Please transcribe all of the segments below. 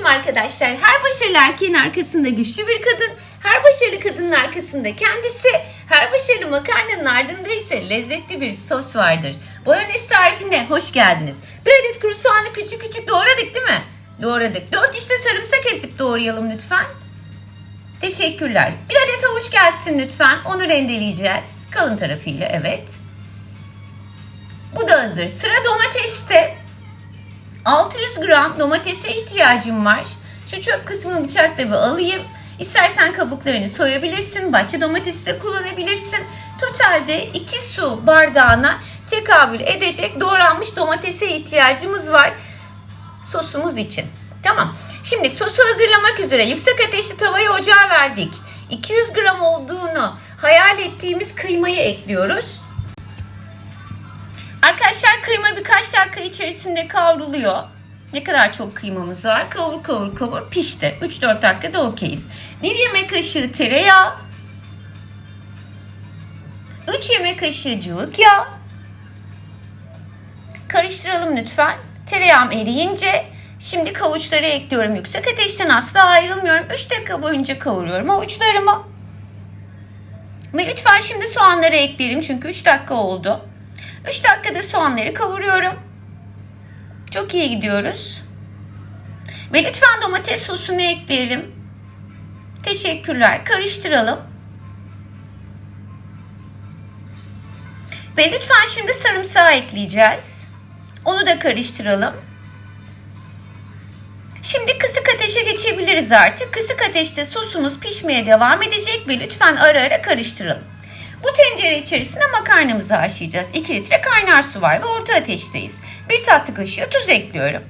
Selamünaleyküm arkadaşlar. Her başarılı erkeğin arkasında güçlü bir kadın, her başarılı kadının arkasında kendisi, her başarılı makarnanın ardında ise lezzetli bir sos vardır. Bolognese tarifine hoş geldiniz. Bir adet kuru soğanı küçük küçük doğradık değil mi? Doğradık. Dört işte sarımsak ezip doğrayalım lütfen. Teşekkürler. Bir adet havuç gelsin lütfen. Onu rendeleyeceğiz. Kalın tarafıyla evet. Bu da hazır. Sıra domateste. 600 gram domatese ihtiyacım var. Şu çöp kısmını bıçakla bir alayım. İstersen kabuklarını soyabilirsin. Bahçe domatesi de kullanabilirsin. Totalde 2 su bardağına tekabül edecek doğranmış domatese ihtiyacımız var. Sosumuz için. Tamam. Şimdi sosu hazırlamak üzere yüksek ateşli tavayı ocağa verdik. 200 gram olduğunu hayal ettiğimiz kıymayı ekliyoruz. Arkadaşlar kıyma birkaç dakika içerisinde kavruluyor. Ne kadar çok kıymamız var. Kavur kavur kavur pişti. 3-4 dakikada okeyiz. 1 yemek kaşığı tereyağı. 3 yemek kaşığı cıvık yağ. Karıştıralım lütfen. Tereyağım eriyince şimdi kavuçları ekliyorum. Yüksek ateşten asla ayrılmıyorum. 3 dakika boyunca kavuruyorum havuçlarımı. Ve lütfen şimdi soğanları ekleyelim çünkü 3 dakika oldu. 3 dakikada soğanları kavuruyorum. Çok iyi gidiyoruz. Ve lütfen domates sosunu ekleyelim. Teşekkürler. Karıştıralım. Ve lütfen şimdi sarımsağı ekleyeceğiz. Onu da karıştıralım. Şimdi kısık ateşe geçebiliriz artık. Kısık ateşte sosumuz pişmeye devam edecek ve lütfen ara ara karıştıralım. Bu tencere içerisinde makarnamızı haşlayacağız. 2 litre kaynar su var ve orta ateşteyiz. 1 tatlı kaşığı tuz ekliyorum.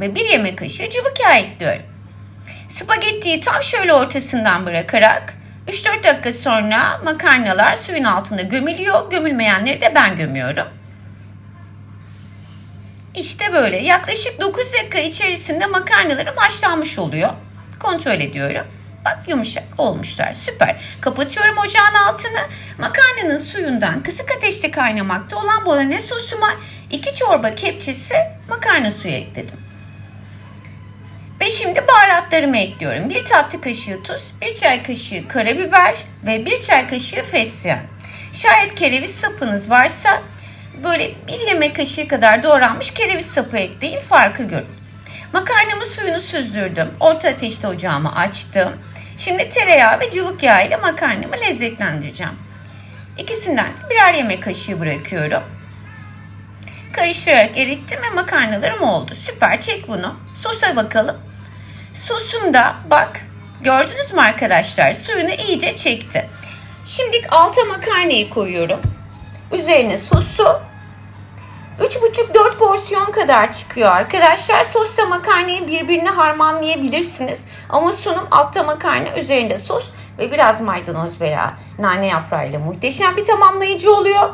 Ve 1 yemek kaşığı cıvık yağ ekliyorum. Spagettiyi tam şöyle ortasından bırakarak 3-4 dakika sonra makarnalar suyun altında gömülüyor. Gömülmeyenleri de ben gömüyorum. İşte böyle yaklaşık 9 dakika içerisinde makarnalarım haşlanmış oluyor. Kontrol ediyorum. Bak yumuşak olmuşlar. Süper. Kapatıyorum ocağın altını. Makarnanın suyundan kısık ateşte kaynamakta olan bolognese sosuma 2 çorba kepçesi makarna suyu ekledim. Ve şimdi baharatlarımı ekliyorum. 1 tatlı kaşığı tuz, 1 çay kaşığı karabiber ve 1 çay kaşığı fesleğen. Şayet kereviz sapınız varsa böyle 1 yemek kaşığı kadar doğranmış kereviz sapı ekleyin farkı görün. Makarnamı suyunu süzdürdüm. Orta ateşte ocağımı açtım. Şimdi tereyağı ve cıvık yağ ile makarnamı lezzetlendireceğim. İkisinden birer yemek kaşığı bırakıyorum. Karıştırarak erittim ve makarnalarım oldu. Süper çek bunu. Sosa bakalım. Sosumda bak gördünüz mü arkadaşlar suyunu iyice çekti. Şimdi alta makarnayı koyuyorum. Üzerine sosu 3,5-4 porsiyon kadar çıkıyor arkadaşlar. Sosla makarnayı birbirine harmanlayabilirsiniz. Ama sunum altta makarna üzerinde sos ve biraz maydanoz veya nane yaprağıyla muhteşem bir tamamlayıcı oluyor.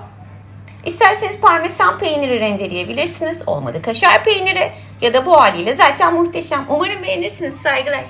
İsterseniz parmesan peyniri rendeleyebilirsiniz. Olmadı kaşar peyniri ya da bu haliyle zaten muhteşem. Umarım beğenirsiniz. Saygılar.